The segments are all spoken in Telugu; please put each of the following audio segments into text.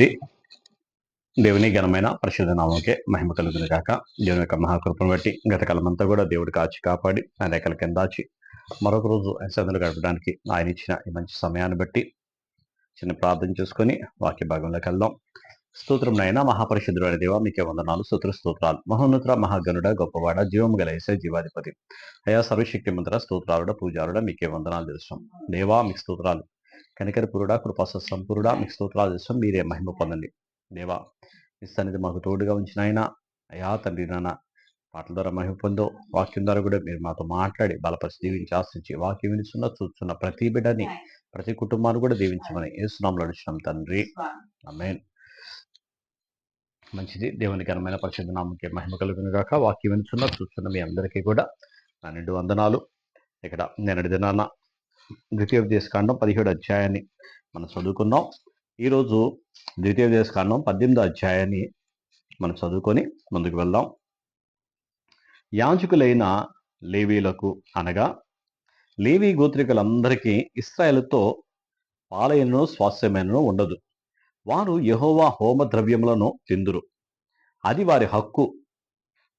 శ్రీ దేవుని ఘనమైన పరిశుద్ధ నామంకే మహిమ కలుగును కాక దేవుని యొక్క మహాకృపను బట్టి గత కాలమంతా కూడా దేవుడు కాచి కాపాడి ఆయన రేఖల కింద దాచి మరొక రోజు సందులు గడపడానికి ఆయన ఇచ్చిన ఈ మంచి సమయాన్ని బట్టి చిన్న ప్రార్థన చేసుకొని వాక్య భాగంలోకి వెళ్దాం. స్తోత్రం నైనా మహాపరిశుద్ధుడు అనే దేవ మీకే వందనాలు స్తోత్ర స్తోత్రాలు. మహోన్నత మహాగనుడ గొప్పవాడ జీవం గల ఏసే జీవాధిపతి. అయా సర్వశక్తి మంత్ర స్తోత్రాలుడ పూజారుడ మీకే వందనాలు తెలుసు. దేవా మీకు స్తోత్రాలు. కనికర పురుడా కృపాస సంపురుడా మీకు స్తోత్రాలు తెలుసు మీరే మహిమ పొందండి. దేవా మీ సన్నిధి మాకు తోడుగా ఉంచిన ఆయన అయా తండ్రి నాన్న పాటల ద్వారా మహిమ పొందో వాక్యం ద్వారా కూడా మీరు మాతో మాట్లాడి బలపరిచి దీవించి ఆశించి వాక్యం వినిస్తున్న చూస్తున్న ప్రతి బిడ్డని ప్రతి కుటుంబాన్ని కూడా దీవించమని ఏసునాంలో అడిచినాం తండ్రి. అమ్మేన్ మంచిది. దేవుని ఘనమైన పరిశుద్ధ నామకి మహిమ కలుగును గాక. వాక్యం వినిస్తున్న చూస్తున్న మీ అందరికీ కూడా నా నిండు వందనాలు. ఇక్కడ నేను దినాన ద్వితీయోపదేశకాండం పదిహేడు అధ్యాయాన్ని మనం చదువుకున్నాం. ఈరోజు ద్వితీయోపదేశకాండం పద్దెనిమిదో అధ్యాయాన్ని మనం చదువుకొని ముందుకు వెళ్దాం. యాజకులైన లేవీలకు అనగా లేవీ గోత్రికులందరికీ ఇస్రాయేలుతో పాలయను స్వాస్థ్యమైనను ఉండదు. వారు యహోవా హోమ ద్రవ్యములను తిందురు. అది వారి హక్కు.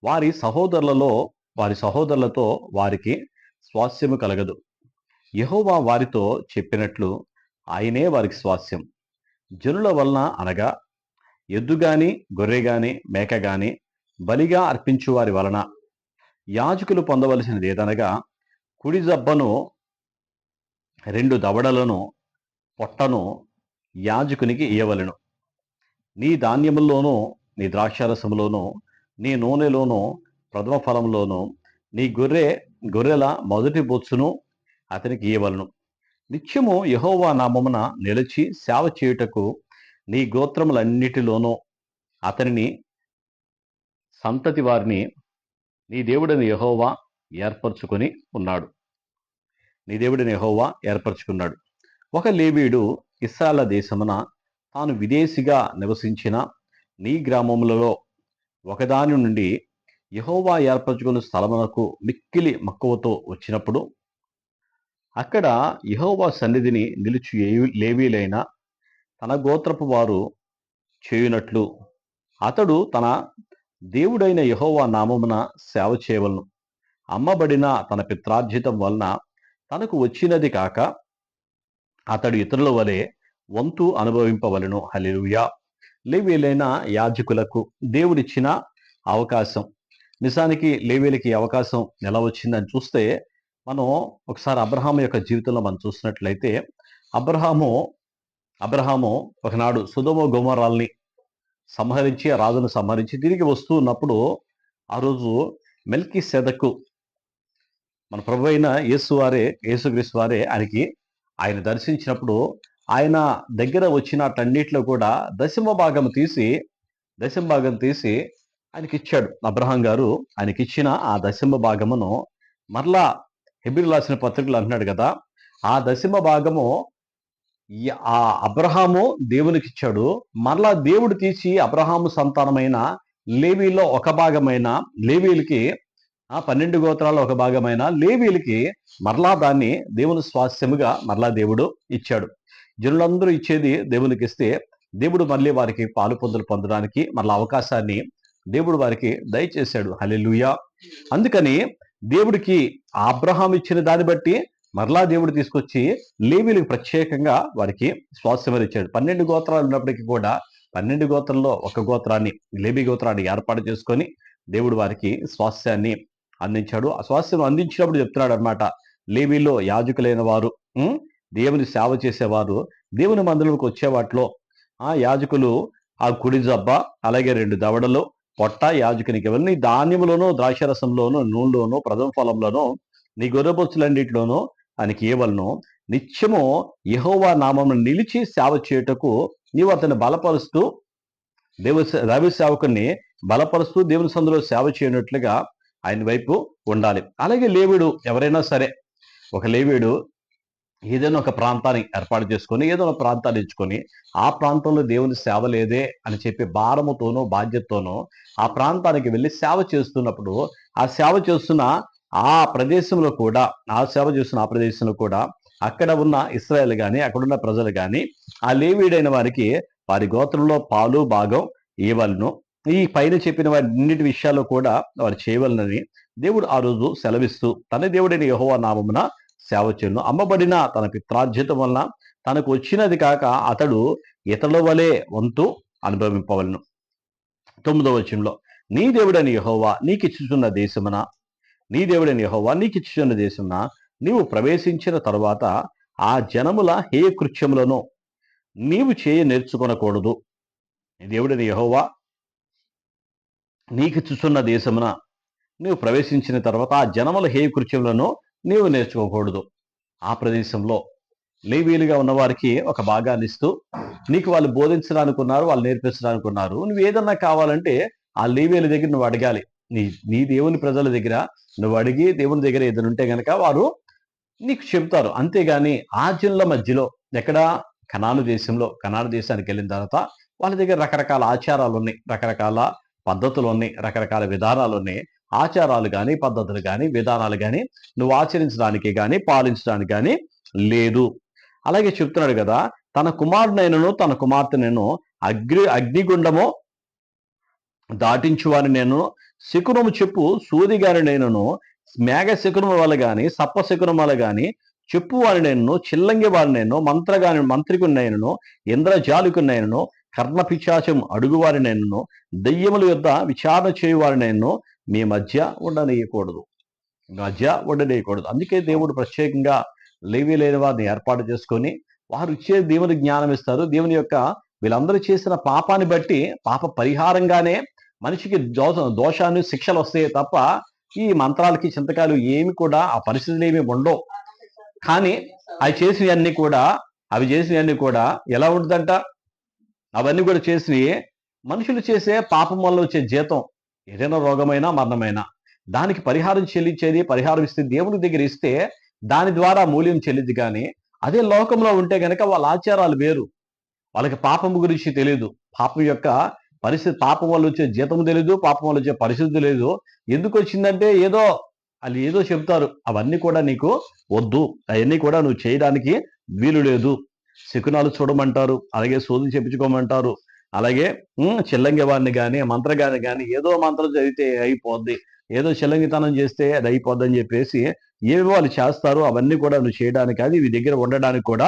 వారి సహోదరులలో వారి సహోదరులతో వారికి స్వాస్థ్యము కలగదు. యహోవా వారితో చెప్పినట్లు ఆయనే వారికి స్వాస్థ్యం జనుల వలన అనగా ఎద్దు గాని గొర్రె గాని మేక గాని బలిగా అర్పించు వారి వలన యాజకులు పొందవలసినది ఏదనగా కుడి జబ్బను రెండు దవడలను పొట్టను యాజకునికి ఇయ్యవలను. నీ ధాన్యముల్లోనూ నీ ద్రాక్షారసములోనూ నీ నూనెలోనూ ప్రథమ ఫలంలోనూ నీ గొర్రె గొర్రెల మొదటి బొచ్చును అతనికి ఇయ్యవలను. నిత్యము యహోవా నామమున నిలిచి సేవ చేయుటకు నీ గోత్రములన్నిటిలోనూ అతనిని సంతతి వారిని నీ దేవుడిని యహోవా ఏర్పరచుకొని ఉన్నాడు. నీ దేవుడిని యహోవా ఏర్పరచుకున్నాడు. ఒక లేవీడు ఇస్రాల దేశమున తాను విదేశిగా నివసించిన నీ గ్రామములలో ఒకదాని నుండి యహోవా ఏర్పరచుకున్న స్థలమునకు మిక్కిలి మక్కువతో వచ్చినప్పుడు అక్కడ యహోవా సన్నిధిని నిలుచు లేవీలైన తన గోత్రపు వారు చేయునట్లు. అతడు తన దేవుడైన యహోవా నామమున సేవ చేయవలను. అమ్మబడిన తన పిత్రార్జితం వలన తనకు వచ్చినది కాక అతడు ఇతరుల వలె వంతు అనుభవింపవలను. హల్లెలూయా. లేవీలైన యాజకులకు దేవుడిచ్చిన అవకాశం. నిజానికి లేవీలకి అవకాశం ఎలా వచ్చిందని చూస్తే మనం ఒకసారి అబ్రహాము యొక్క జీవితంలో మనం చూసినట్లయితే అబ్రహాము అబ్రహాము ఒకనాడు సుధమ గుమరాల్ని సంహరించి ఆ రాజును సంహరించి తిరిగి వస్తూ ఉన్నప్పుడు ఆ రోజు మెల్కి సెదకు మన ప్రభు అయిన యేసు వారే యేసుక్రీస్తు వారే ఆయనకి ఆయన దర్శించినప్పుడు ఆయన దగ్గర వచ్చినటన్నిటిలో కూడా దశమ భాగం తీసి దశమ భాగం తీసి ఆయనకి ఇచ్చాడు అబ్రహాం గారు ఆయనకి ఇచ్చిన ఆ దశమ భాగమును మరలా హెబిల్ రాసిన పత్రికలు అంటున్నాడు కదా ఆ దశమ భాగము ఆ అబ్రహాము దేవునికి ఇచ్చాడు మరలా దేవుడు తీసి అబ్రహాము సంతానమైన లేవీలో ఒక భాగమైన లేవీలకి ఆ పన్నెండు గోత్రాల్లో ఒక భాగమైన లేవీలకి మరలా దాన్ని దేవుని స్వాస్థ్యముగా మరలా దేవుడు ఇచ్చాడు. జనులందరూ ఇచ్చేది దేవునికి ఇస్తే దేవుడు మళ్ళీ వారికి పాలు పొందులు పొందడానికి మరలా అవకాశాన్ని దేవుడు వారికి దయచేశాడు. లూయా అందుకని దేవుడికి ఆ అబ్రహాం ఇచ్చిన దాన్ని బట్టి మరలా దేవుడు తీసుకొచ్చి లేవీలకు ప్రత్యేకంగా వారికి స్వాస్థ్యం ఇచ్చాడు. పన్నెండు గోత్రాలు ఉన్నప్పటికీ కూడా పన్నెండు గోత్రంలో ఒక గోత్రాన్ని లేబీ గోత్రాన్ని ఏర్పాటు చేసుకొని దేవుడు వారికి స్వాస్థ్యాన్ని అందించాడు. ఆ స్వాస్థ్యం అందించినప్పుడు చెప్తున్నాడు అనమాట లేవీలో యాజకులైన వారు దేవుని సేవ చేసేవారు దేవుని మందిరంలోకి వచ్చే వాటిలో ఆ యాజకులు ఆ కుడి జబ్బ అలాగే రెండు దవడలు పొట్ట యాజకునికి ఇవన్నీ ధాన్యములోను ద్రాక్షరసంలోనూ నూనెలోను ప్రథమ ఫలంలోనూ నీ గొర్రెబొచ్చులన్నిటిలోనూ ఆయనకి ఇవ్వలను. నిత్యము యహోవా నామమును నిలిచి సేవ చేయుటకు నీవు అతన్ని బలపరుస్తూ దేవ రవి సేవకుని బలపరుస్తూ దేవుని సందులో సేవ చేయనట్లుగా ఆయన వైపు ఉండాలి. అలాగే లేవుడు ఎవరైనా సరే ఒక లేవుడు ఏదైనా ఒక ప్రాంతాన్ని ఏర్పాటు చేసుకొని ఏదో ఒక ప్రాంతాన్ని ఎంచుకొని ఆ ప్రాంతంలో దేవుని సేవ లేదే అని చెప్పి భారముతోనో బాధ్యతతోనో ఆ ప్రాంతానికి వెళ్ళి సేవ చేస్తున్నప్పుడు ఆ సేవ చేస్తున్న ఆ ప్రదేశంలో కూడా ఆ సేవ చేస్తున్న ఆ ప్రదేశంలో కూడా అక్కడ ఉన్న ఇస్రాయల్ కానీ అక్కడ ఉన్న ప్రజలు కానీ ఆ లేవీడైన వారికి వారి గోత్రంలో పాలు భాగం ఇవ్వలను. ఈ పైన చెప్పిన వారిన్నిటి విషయాల్లో కూడా వారు చేయవలనని దేవుడు ఆ రోజు సెలవిస్తూ తన దేవుడైన యహోవా నామమున సేవ చేయను. అమ్మబడిన తన పిత్రార్జితం వలన తనకు వచ్చినది కాక అతడు ఇతరుల వలె వంతు అనుభవింపవలను. తొమ్మిదవ వచనంలో నీ దేవుడైన యహోవా నీకిచ్చుచున్న దేశమున నీ దేవుడైన యహోవా నీకిచ్చుచున్న దేశమున నీవు ప్రవేశించిన తరువాత ఆ జనముల హేయ కృత్యములను నీవు చేయ నేర్చుకొనకూడదు. నీ దేవుడైన యహోవా నీకిచ్చుచున్న దేశమున నీవు ప్రవేశించిన తర్వాత ఆ జనముల హేయ కృత్యములను నీవు నేర్చుకోకూడదు. ఆ ప్రదేశంలో లేవీలుగా ఉన్నవారికి ఒక భాగాన్ని ఇస్తూ నీకు వాళ్ళు బోధించడానికి ఉన్నారు వాళ్ళు నేర్పించడానికి ఉన్నారు నువ్వు ఏదన్నా కావాలంటే ఆ లేవీల దగ్గర నువ్వు అడగాలి. నీ నీ దేవుని ప్రజల దగ్గర నువ్వు అడిగి దేవుని దగ్గర ఏదైనా ఉంటే గనక వారు నీకు చెప్తారు అంతేగాని ఆ మధ్యలో ఎక్కడ? కనాను దేశంలో కనాను దేశానికి వెళ్ళిన తర్వాత వాళ్ళ దగ్గర రకరకాల ఆచారాలు ఉన్నాయి రకరకాల పద్ధతులు ఉన్నాయి రకరకాల విధానాలు ఉన్నాయి. ఆచారాలు కానీ పద్ధతులు కానీ విధానాలు కానీ నువ్వు ఆచరించడానికి కానీ పాలించడానికి కానీ లేదు. అలాగే చెప్తున్నాడు కదా తన కుమారునైనను తన కుమార్తెనను అగ్ని అగ్నిగుండము దాటించువాని నేను. శకునము చెప్పు సూదిగారి నేనును మేఘ శకునము వల్ల గాని సప్ప శకునం వల్ల గాని చెప్పు వారి నేను చిల్లంగి వారి నేను మంత్రగాని మంత్రికున్నైనను ఇంద్రజాలికున్నైనను కర్ణపిచాచం అడుగువారి నేను దయ్యముల యొద్ద విచారణ చేయువారి నేను మీ మధ్య ఉండనీయకూడదు. మధ్య ఉండనీయకూడదు. అందుకే దేవుడు ప్రత్యేకంగా లేవి లేని వారిని ఏర్పాటు చేసుకొని వారు ఇచ్చే దేవుని జ్ఞానం ఇస్తారు. దేవుని యొక్క వీళ్ళందరూ చేసిన పాపాన్ని బట్టి పాప పరిహారంగానే మనిషికి దోష దోషాన్ని శిక్షలు వస్తాయి తప్ప ఈ మంత్రాలకి చింతకాలు ఏమి కూడా ఆ పరిస్థితులు ఏమి ఉండవు. కానీ అవి చేసినవన్నీ కూడా అవి చేసినవన్నీ కూడా ఎలా ఉంటుందంట? అవన్నీ కూడా చేసినవి మనుషులు చేసే పాపం వల్ల వచ్చే జీతం ఏదైనా రోగమైనా మరణమైనా దానికి పరిహారం చెల్లించేది పరిహారం ఇస్తే దేవుని దగ్గర ఇస్తే దాని ద్వారా మూల్యం చెల్లిద్ది కానీ అదే లోకంలో ఉంటే గనక వాళ్ళ ఆచారాలు వేరు. వాళ్ళకి పాపం గురించి తెలియదు పాపం యొక్క పరిస్థితి పాపం వల్ల వచ్చే జీతం తెలియదు పాపం వల్ల వచ్చే పరిస్థితి తెలియదు ఎందుకు వచ్చిందంటే ఏదో వాళ్ళు ఏదో చెప్తారు అవన్నీ కూడా నీకు వద్దు. అవన్నీ కూడా నువ్వు చేయడానికి వీలు లేదు. శకునాలు చూడమంటారు అలాగే సోది చెప్పించుకోమంటారు. అలాగే చెల్లంగి వారిని కానీ మంత్రగాని కానీ ఏదో మంత్రం చదివితే అయిపోద్ది. ఏదో చెల్లంగితనం చేస్తే అది అయిపోద్ది అని చెప్పేసి ఏవి వాళ్ళు చేస్తారో అవన్నీ కూడా నువ్వు చేయడానికి అది ఇవి దగ్గర ఉండడానికి కూడా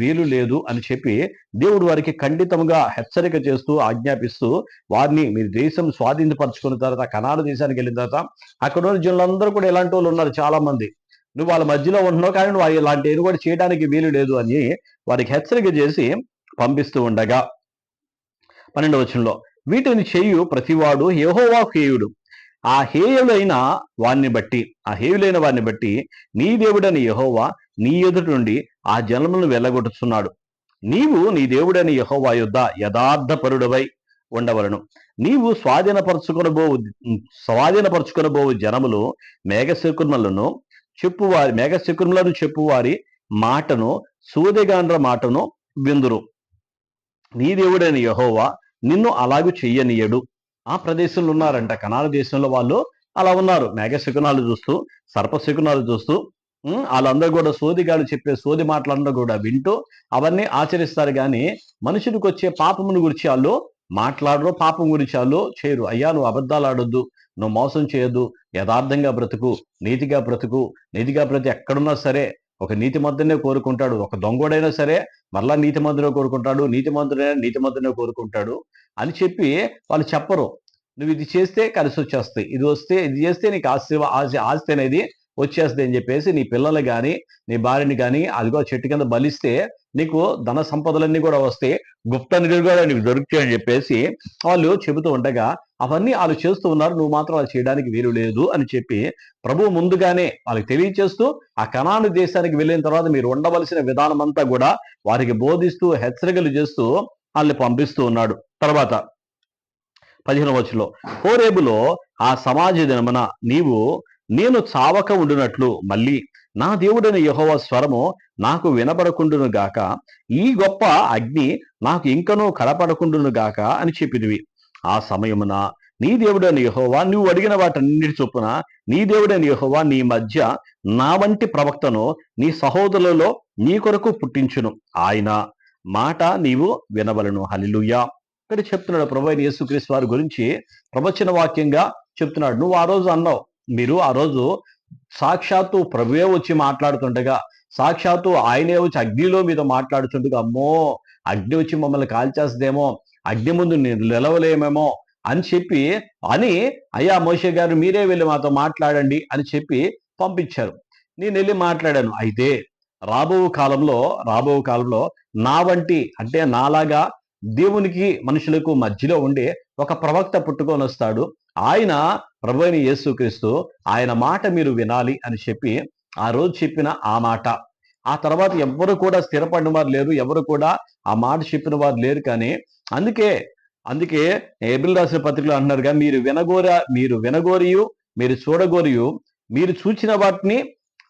వీలు లేదు అని చెప్పి దేవుడు వారికి ఖండితంగా హెచ్చరిక చేస్తూ ఆజ్ఞాపిస్తూ వారిని మీరు దేశం స్వాధీనపరచుకున్న తర్వాత కనాడు దేశానికి వెళ్ళిన తర్వాత అక్కడ ఉన్న జనులందరూ కూడా ఇలాంటి వాళ్ళు ఉన్నారు చాలా మంది నువ్వు వాళ్ళ మధ్యలో ఉంటున్నావు కానీ నువ్వు ఇలాంటి ఏది కూడా చేయడానికి వీలు లేదు అని వారికి హెచ్చరిక చేసి పంపిస్తూ ఉండగా పన్నెండవ వచనంలో వీటిని చేయు ప్రతివాడు యహోవా హేయుడు. ఆ హేయులైన వారిని బట్టి ఆ హేయులైన వారిని బట్టి నీ దేవుడని యహోవా నీ ఎదుటి నుండి ఆ జనములను వెళ్ళగొట్టుచున్నాడు నీవు నీ దేవుడని యహోవా యొద్ద యథార్థపరుడవై ఉండవలను. నీవు స్వాధీనపరచుకొనబోవు స్వాధీనపరచుకొనబోవు జనములు మేఘశకుర్మలను చెప్పువారి మేఘశకుర్మలను చెప్పువారి మాటను సూదెగాండ్ర మాటను విందురు. నీ దేవుడైన యహోవా నిన్ను అలాగూ చెయ్యనీయడు. ఆ ప్రదేశంలో ఉన్నారంట. కనాల దేశంలో వాళ్ళు అలా ఉన్నారు. మేఘశకునాలు చూస్తూ సర్పశకునాలు చూస్తూ వాళ్ళందరూ కూడా సోదిగాలు చెప్పే సోది మాటలందరూ కూడా వింటూ అవన్నీ ఆచరిస్తారు కానీ మనుషులకు వచ్చే పాపమును గురించి వాళ్ళు మాట్లాడరు పాపం గురించి వాళ్ళు చేయరు. అయ్యా నువ్వు అబద్ధాలు ఆడొద్దు. నువ్వు మోసం చేయొద్దు. యథార్థంగా బ్రతుకు నీతిగా బ్రతుకు. నీతిగా బ్రతి ఎక్కడున్నా సరే ఒక నీతి మంత్రునే కోరుకుంటాడు. ఒక దొంగోడైనా సరే మరలా నీతి మంతునే కోరుకుంటాడు. నీతి మంతుడైనా నీతి మంతునే కోరుకుంటాడు అని చెప్పి వాళ్ళు చెప్పరు. నువ్వు ఇది చేస్తే కలిసి వచ్చేస్తాయి. ఇది వస్తే ఇది చేస్తే నీకు ఆస్తి ఆస్తి ఆస్తి అనేది వచ్చేస్తుంది అని చెప్పేసి నీ పిల్లలు కానీ నీ భార్యని కానీ అదిగో చెట్టు కింద బలిస్తే నీకు ధన సంపదలన్నీ కూడా వస్తాయి గుప్త నిధులు కూడా నీకు దొరుకుతాయి అని చెప్పేసి వాళ్ళు చెబుతూ ఉండగా అవన్నీ వాళ్ళు చేస్తూ ఉన్నారు నువ్వు మాత్రం వాళ్ళు చేయడానికి వీలు లేదు అని చెప్పి ప్రభు ముందుగానే వాళ్ళకి తెలియచేస్తూ ఆ కణాను దేశానికి వెళ్ళిన తర్వాత మీరు ఉండవలసిన విధానం అంతా కూడా వారికి బోధిస్తూ హెచ్చరికలు చేస్తూ వాళ్ళని పంపిస్తూ ఉన్నాడు. తర్వాత పదిహేను వచ్చులో హోరేబులో ఆ సమాజ దినమున నీవు నేను చావక ఉండునట్లు మళ్ళీ నా దేవుడైన యహోవ స్వరము నాకు వినబడకుండును గాక ఈ గొప్ప అగ్ని నాకు ఇంకనూ కనపడకుండును గాక అని చెప్పినవి. ఆ సమయమున నీ దేవుడైన యహోవా నువ్వు అడిగిన వాటన్నిటి చొప్పున నీ దేవుడైన యహోవా నీ మధ్య నా వంటి ప్రవక్తను నీ సహోదరులలో నీ కొరకు పుట్టించును. ఆయన మాట నీవు వినవలను. హలిలుయా ఇక్కడ చెప్తున్నాడు ప్రభు అయిన యేసుక్రీస్తు వారి గురించి ప్రవచన వాక్యంగా చెప్తున్నాడు. నువ్వు ఆ రోజు అన్నావు. మీరు ఆ రోజు సాక్షాత్తు ప్రభువే వచ్చి మాట్లాడుతుండగా సాక్షాత్తు ఆయనే వచ్చి అగ్నిలో మీద మాట్లాడుతుండగా అమ్మో అగ్ని వచ్చి మమ్మల్ని కాల్చేస్తుందేమో అగ్ని ముందు నిలవలేమేమో అని చెప్పి అని అయ్యా మోషే గారు మీరే వెళ్ళి మాతో మాట్లాడండి అని చెప్పి పంపించారు. నేను వెళ్ళి మాట్లాడాను. అయితే రాబో కాలంలో రాబో కాలంలో నా వంటి అంటే నాలాగా దేవునికి మనుషులకు మధ్యలో ఉండే ఒక ప్రవక్త పుట్టుకొని వస్తాడు. ఆయన ప్రభుని యేసుక్రీస్తు ఆయన మాట మీరు వినాలి అని చెప్పి ఆ రోజు చెప్పిన ఆ మాట. ఆ తర్వాత ఎవ్వరు కూడా స్థిరపడిన వారు లేరు ఎవరు కూడా ఆ మాట చెప్పిన వారు లేరు కానీ అందుకే అందుకే ఏబిల్ రాసిన పత్రికలో అంటున్నారుగా మీరు వినగోర మీరు వినగోరియు మీరు చూడగోరియు మీరు చూచిన వాటిని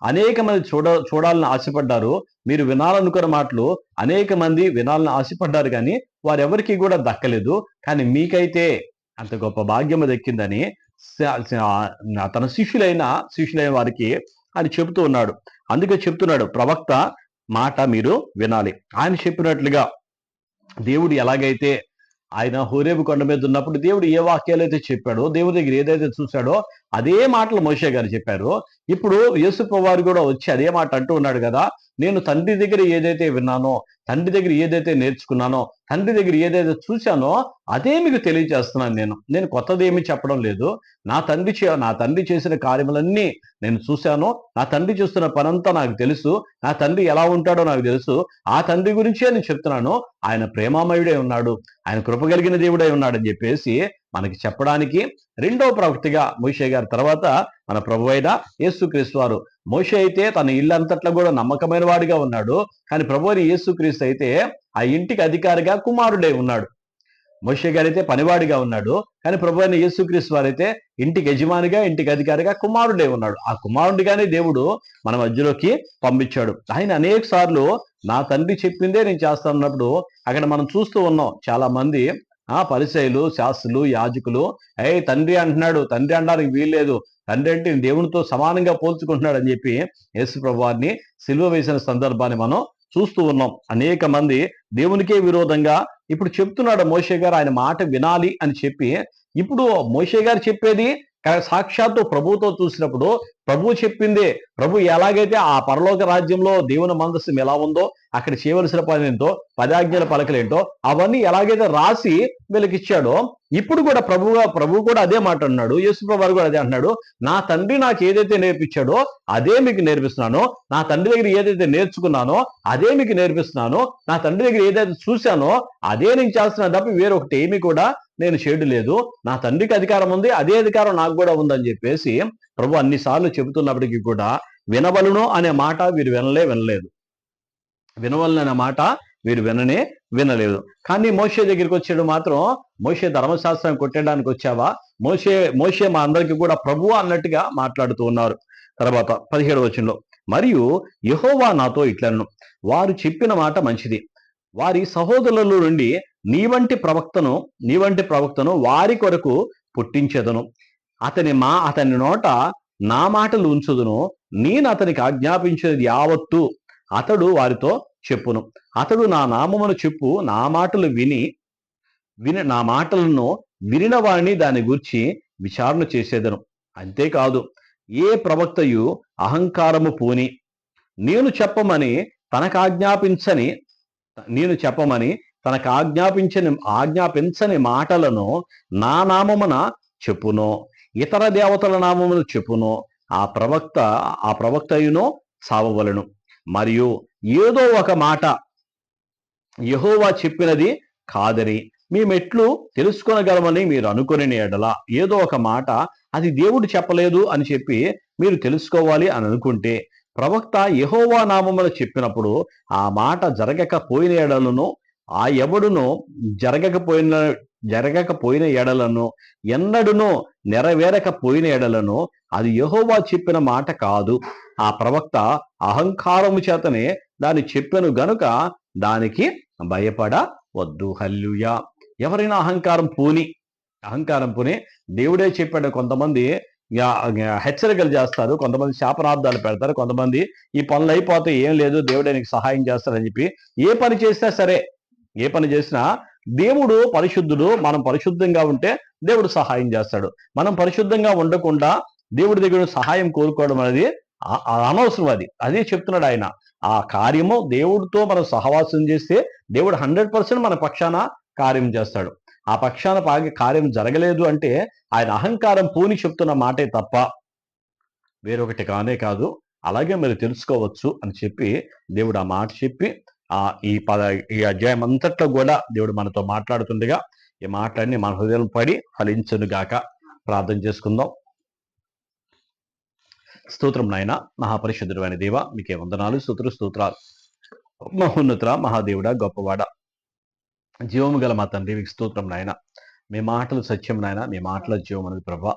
అనేక మంది చూడ చూడాలని ఆశపడ్డారు. మీరు వినాలనుకున్న మాటలు అనేక మంది వినాలని ఆశపడ్డారు కానీ వారెవరికి కూడా దక్కలేదు. కానీ మీకైతే అంత గొప్ప భాగ్యం దక్కిందని తన శిష్యులైన శిష్యులైన వారికి ఆయన చెబుతూ ఉన్నాడు. అందుకే చెప్తున్నాడు ప్రవక్త మాట మీరు వినాలి. ఆయన చెప్పినట్లుగా దేవుడు ఎలాగైతే ఆయన హోరేబు కొండ మీద ఉన్నప్పుడు దేవుడు ఏ వాక్యాలు అయితే చెప్పాడో దేవుడి దగ్గర ఏదైతే చూశాడో అదే మాటలు మోషే గారు చెప్పారు. ఇప్పుడు యేసుప్రభు వారు కూడా వచ్చి అదే మాట అంటూ ఉన్నాడు కదా నేను తండ్రి దగ్గర ఏదైతే విన్నానో తండ్రి దగ్గర ఏదైతే నేర్చుకున్నానో తండ్రి దగ్గర ఏదైతే చూశానో అదే మీకు తెలియజేస్తున్నాను నేను. నేను కొత్తది ఏమి చెప్పడం లేదు. నా తండ్రి చే- నా తండ్రి చేసిన కార్యములన్నీ నేను చూశాను. నా తండ్రి చేస్తున్న పనంతా నాకు తెలుసు. నా తండ్రి ఎలా ఉంటాడో నాకు తెలుసు. ఆ తండ్రి గురించే నేను చెప్తున్నాను. ఆయన ప్రేమామయుడే ఉన్నాడు. ఆయన కృప కలిగిన దేవుడై ఉన్నాడని చెప్పేసి మనకి చెప్పడానికి రెండో ప్రవక్తిగా మోషే గారి తర్వాత మన ప్రభు అయిన యేసుక్రీస్తు వారు. మోషే అయితే తన ఇల్లంతట్లో కూడా నమ్మకమైన వాడిగా ఉన్నాడు. కానీ ప్రభు అని యేసుక్రీస్తు అయితే ఆ ఇంటికి అధికారిగా కుమారుడే ఉన్నాడు. మోషే గారు అయితే పనివాడిగా ఉన్నాడు. కానీ ప్రభు అయిన యేసుక్రీస్తు వారైతే ఇంటికి యజమానిగా ఇంటికి అధికారిగా కుమారుడే ఉన్నాడు. ఆ కుమారుడిగానే దేవుడు మన మధ్యలోకి పంపించాడు. ఆయన అనేక సార్లు నా తండ్రి చెప్పిందే నేను చేస్తానన్నప్పుడు అక్కడ మనం చూస్తూ ఉన్నాం. చాలా మంది ఆ పరిచయులు శాస్త్రులు యాజకులు ఏ తండ్రి అంటున్నాడు తండ్రి అనడానికి వీల్లేదు తండ్రి అంటే దేవునితో సమానంగా పోల్చుకుంటున్నాడు అని చెప్పి యేసు ప్రభువారిని సిల్వ వేసిన సందర్భాన్ని మనం చూస్తూ ఉన్నాం. అనేక మంది దేవునికే విరోధంగా ఇప్పుడు చెప్తున్నాడు మోషే గారు ఆయన మాట వినాలి అని చెప్పి ఇప్పుడు మోషే గారు చెప్పేది సాక్షాత్తు ప్రభుతో చూసినప్పుడు ప్రభు చెప్పిందే ప్రభు ఎలాగైతే ఆ పరలోక రాజ్యంలో దేవుని మందస్సం ఎలా ఉందో అక్కడ చేయవలసిన పని ఏంటో పదాజ్ఞల పలకలేంటో అవన్నీ ఎలాగైతే రాసి వీళ్ళకి ఇచ్చాడో ఇప్పుడు కూడా ప్రభుగా ప్రభు కూడా అదే మాట అన్నాడు యేసుప్రభు వారు కూడా అదే అన్నాడు నా తండ్రి నాకు ఏదైతే నేర్పించాడో అదే మీకు నేర్పిస్తున్నాను నా తండ్రి దగ్గర ఏదైతే నేర్చుకున్నానో అదే మీకు నేర్పిస్తున్నాను నా తండ్రి దగ్గర ఏదైతే చూశానో అదే నేను చేస్తున్నాను తప్ప వేరొకటి ఏమి కూడా నేను చేయడం లేదు నా తండ్రికి అధికారం ఉంది అదే అధికారం నాకు కూడా ఉందని చెప్పేసి ప్రభు అన్నిసార్లు చెబుతున్నప్పటికీ కూడా వినవలను అనే మాట వీరు వినలే వినలేదు. వినవలను అనే మాట వీరు విననే వినలేదు. కానీ మోషే దగ్గరికి వచ్చాడు మాత్రం మోషే ధర్మశాస్త్రం కొట్టడానికి వచ్చావా? మోషే మోషే మా అందరికీ కూడా ప్రభు అన్నట్టుగా మాట్లాడుతూ ఉన్నారు. తర్వాత పదిహేడు వచనంలో మరియు యహోవా నాతో ఇట్లను వారు చెప్పిన మాట మంచిది. వారి సహోదరుల నుండి నీ వంటి ప్రవక్తను నీ వంటి ప్రవక్తను వారి కొరకు పుట్టించెదను. అతని మా అతని నోట నా మాటలు ఉంచుదును. నేను అతనికి ఆజ్ఞాపించేది యావత్తు అతడు వారితో చెప్పును. అతడు నా నామమును చెప్పు నా మాటలు విని విని నా మాటలను వినిన వారిని దాని గురించి విచారణ చేసేదను. అంతేకాదు ఏ ప్రవక్తయు అహంకారము పూని నేను చెప్పమని తనకు ఆజ్ఞాపించని నేను చెప్పమని తనకు ఆజ్ఞాపించని ఆజ్ఞాపించని మాటలను నా నామమున చెప్పును ఇతర దేవతల నామమును చెప్పును ఆ ప్రవక్త ఆ ప్రవక్తయును సావవలను. మరియు ఏదో ఒక మాట యహోవా చెప్పినది కాదని మేమెట్లు తెలుసుకొనగలమని మీరు అనుకుని ఎడల ఏదో ఒక మాట అది దేవుడు చెప్పలేదు అని చెప్పి మీరు తెలుసుకోవాలి అని అనుకుంటే ప్రవక్త యహోవా నామములు చెప్పినప్పుడు ఆ మాట జరగకపోయిన ఎడలను ఆ ఎవడును జరగకపోయిన జరగకపోయిన ఎడలను ఎన్నడునో నెరవేరకపోయిన ఎడలను అది యహోవా చెప్పిన మాట కాదు. ఆ ప్రవక్త అహంకారము చేతనే దాన్ని చెప్పాను గనుక దానికి భయపడవద్దు. హల్లుయా ఎవరైనా అహంకారం పూని అహంకారం పూని దేవుడే చెప్పాడు కొంతమంది హెచ్చరికలు చేస్తారు. కొంతమంది శాపనార్థాలు పెడతారు. కొంతమంది ఈ పనులు అయిపోతే ఏం లేదు దేవుడే నీకు సహాయం చేస్తారని చెప్పి ఏ పని చేసినా సరే ఏ పని చేసినా దేవుడు పరిశుద్ధుడు. మనం పరిశుద్ధంగా ఉంటే దేవుడు సహాయం చేస్తాడు. మనం పరిశుద్ధంగా ఉండకుండా దేవుడి దగ్గర సహాయం కోరుకోవడం అనేది అనవసరం అది. అదే చెప్తున్నాడు ఆయన. ఆ కార్యము దేవుడితో మనం సహవాసం చేస్తే దేవుడు హండ్రెడ్ పర్సెంట్ మన పక్షాన కార్యం చేస్తాడు. ఆ పక్షాన పాగి కార్యం జరగలేదు అంటే ఆయన అహంకారం పూని చెప్తున్న మాటే తప్ప వేరొకటి కానే కాదు. అలాగే మీరు తెలుసుకోవచ్చు అని చెప్పి దేవుడు ఆ మాట చెప్పి ఆ ఈ పద ఈ అధ్యాయం అంతట్లో కూడా దేవుడు మనతో మాట్లాడుతుండగా ఈ మాటలన్నీ మన హృదయం పడి ఫలించనుగాక ప్రార్థన చేసుకుందాం. స్తోత్రం నాయన మహాపరిశుద్ధుడైన దేవ మీకే వందనాలు స్తోత్ర స్తోత్రాలు. మహోన్నత మహాదేవుడ గొప్పవాడ. జీవము గల మా తండ్రి మీకు స్తోత్రం నాయన. మీ మాటలు సత్యం నాయన. మీ మాటల జీవం అనేది ప్రభా.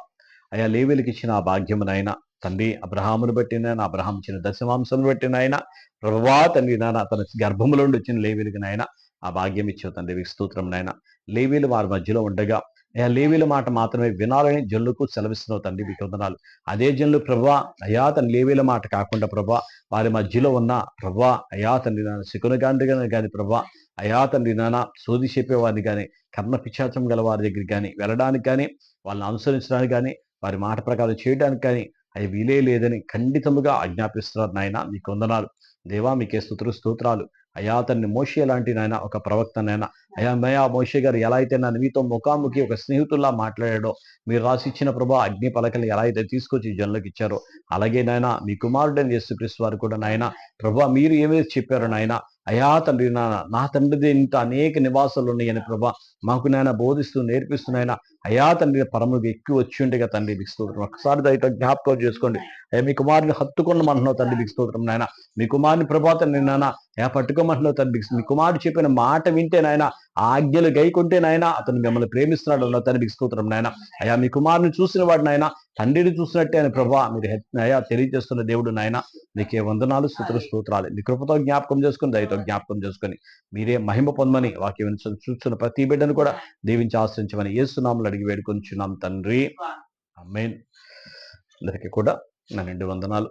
అయా లేవీలకు ఇచ్చిన ఆ భాగ్యము నాయన. తండ్రి అబ్రహామును బట్టి నాయన అబ్రహాం ఇచ్చిన దశమాంసమును బట్టి నాయన. ప్రభా తండ్రి నాయన తన గర్భములో నుండి వచ్చిన లేవీలకు నాయన ఆ భాగ్యం ఇచ్చావు తండ్రి మీకు స్తోత్రం నాయన. లేవీలు వారి మధ్యలో ఉండగా అయా లేవీల మాట మాత్రమే వినాలని జనులకు సెలవిస్తున్నావు తండ్రి మీకు వందనాలు అదే జనులు ప్రభా అయా తన లేవీల మాట కాకుండా ప్రభా వారి మధ్యలో ఉన్న ప్రభా అయా తండ్రి నాన్న శకున గాంధీ కానీ ప్రభా అయా తండ్రి నానా సోది చెప్పేవారిని కానీ కర్ణ పిశాచం గల వారి దగ్గరికి కానీ వెళ్ళడానికి కానీ వాళ్ళని అనుసరించడానికి కానీ వారి మాట ప్రకారం చేయడానికి కానీ అవి వీలే లేదని ఖండితముగా ఆజ్ఞాపిస్తున్నారు నాయన మీకు వందనాలు. దేవా మీకే స్థుతులు స్తోత్రాలు. అయా అతన్ని మోషే లాంటి నాయన ఒక ప్రవక్త నాయన. అయా మయా మోషే గారు ఎలా అయితే నన్ను మీతో ముఖాముఖి ఒక స్నేహితుల్లా మాట్లాడాడో మీరు రాసిచ్చిన ప్రభా అగ్ని పలకలు ఎలా అయితే తీసుకొచ్చి జనులకు ఇచ్చారో అలాగే నాయన మీ కుమారుడని యేసుక్రీస్తు వారు కూడా నాయన ప్రభా మీరు ఏమైతే చెప్పారో నాయన అయా తండ్రి నాన్న నా తండ్రిది ఇంత అనేక నివాసాలు ఉన్నాయని ప్రభా మాకు నాయన బోధిస్తూ నేర్పిస్తున్నాయన అయా తండ్రి పరములకు ఎక్కువ వచ్చి ఉండేగా తండ్రి మీకు ఒకసారి దయతో జ్ఞాపకం చేసుకోండి. అయ్యా మీ కుమారుని హత్తుకొనమంటున్నావు తండ్రి మీకు నాయన. మీ కుమారుని ప్రభా తండ్రి నాన్న ఏ పట్టుకోమంటున్నావు తండ్రి? మీ కుమారుడు చెప్పిన మాట వింటే నాయన ఆజ్ఞలు గైకుంటే నాయన అతను మిమ్మల్ని ప్రేమిస్తున్నాడు అన్న తండ్రి స్తోత్రం నాయన. అయా మీ కుమారుని చూసిన వాడు నాయన తండ్రిని చూసినట్టే అని ప్రభా మీరు హె- అయా తెలియజేస్తున్న దేవుడు నాయన. నీకే వందనాలు స్తోత్ర స్తోత్రాలు. మీ కృపతో జ్ఞాపకం చేసుకుని దయతో జ్ఞాపకం చేసుకొని మీరే మహిమ పొందమని వాక్యం చూస్తున్న ప్రతి బిడ్డను కూడా దీవించి ఆశ్రయించమని ఏసునాములు అడిగి వేడుకొంచున్నాం తండ్రి. అమ్మేన్ అందరికీ కూడా నా రెండు వందనాలు.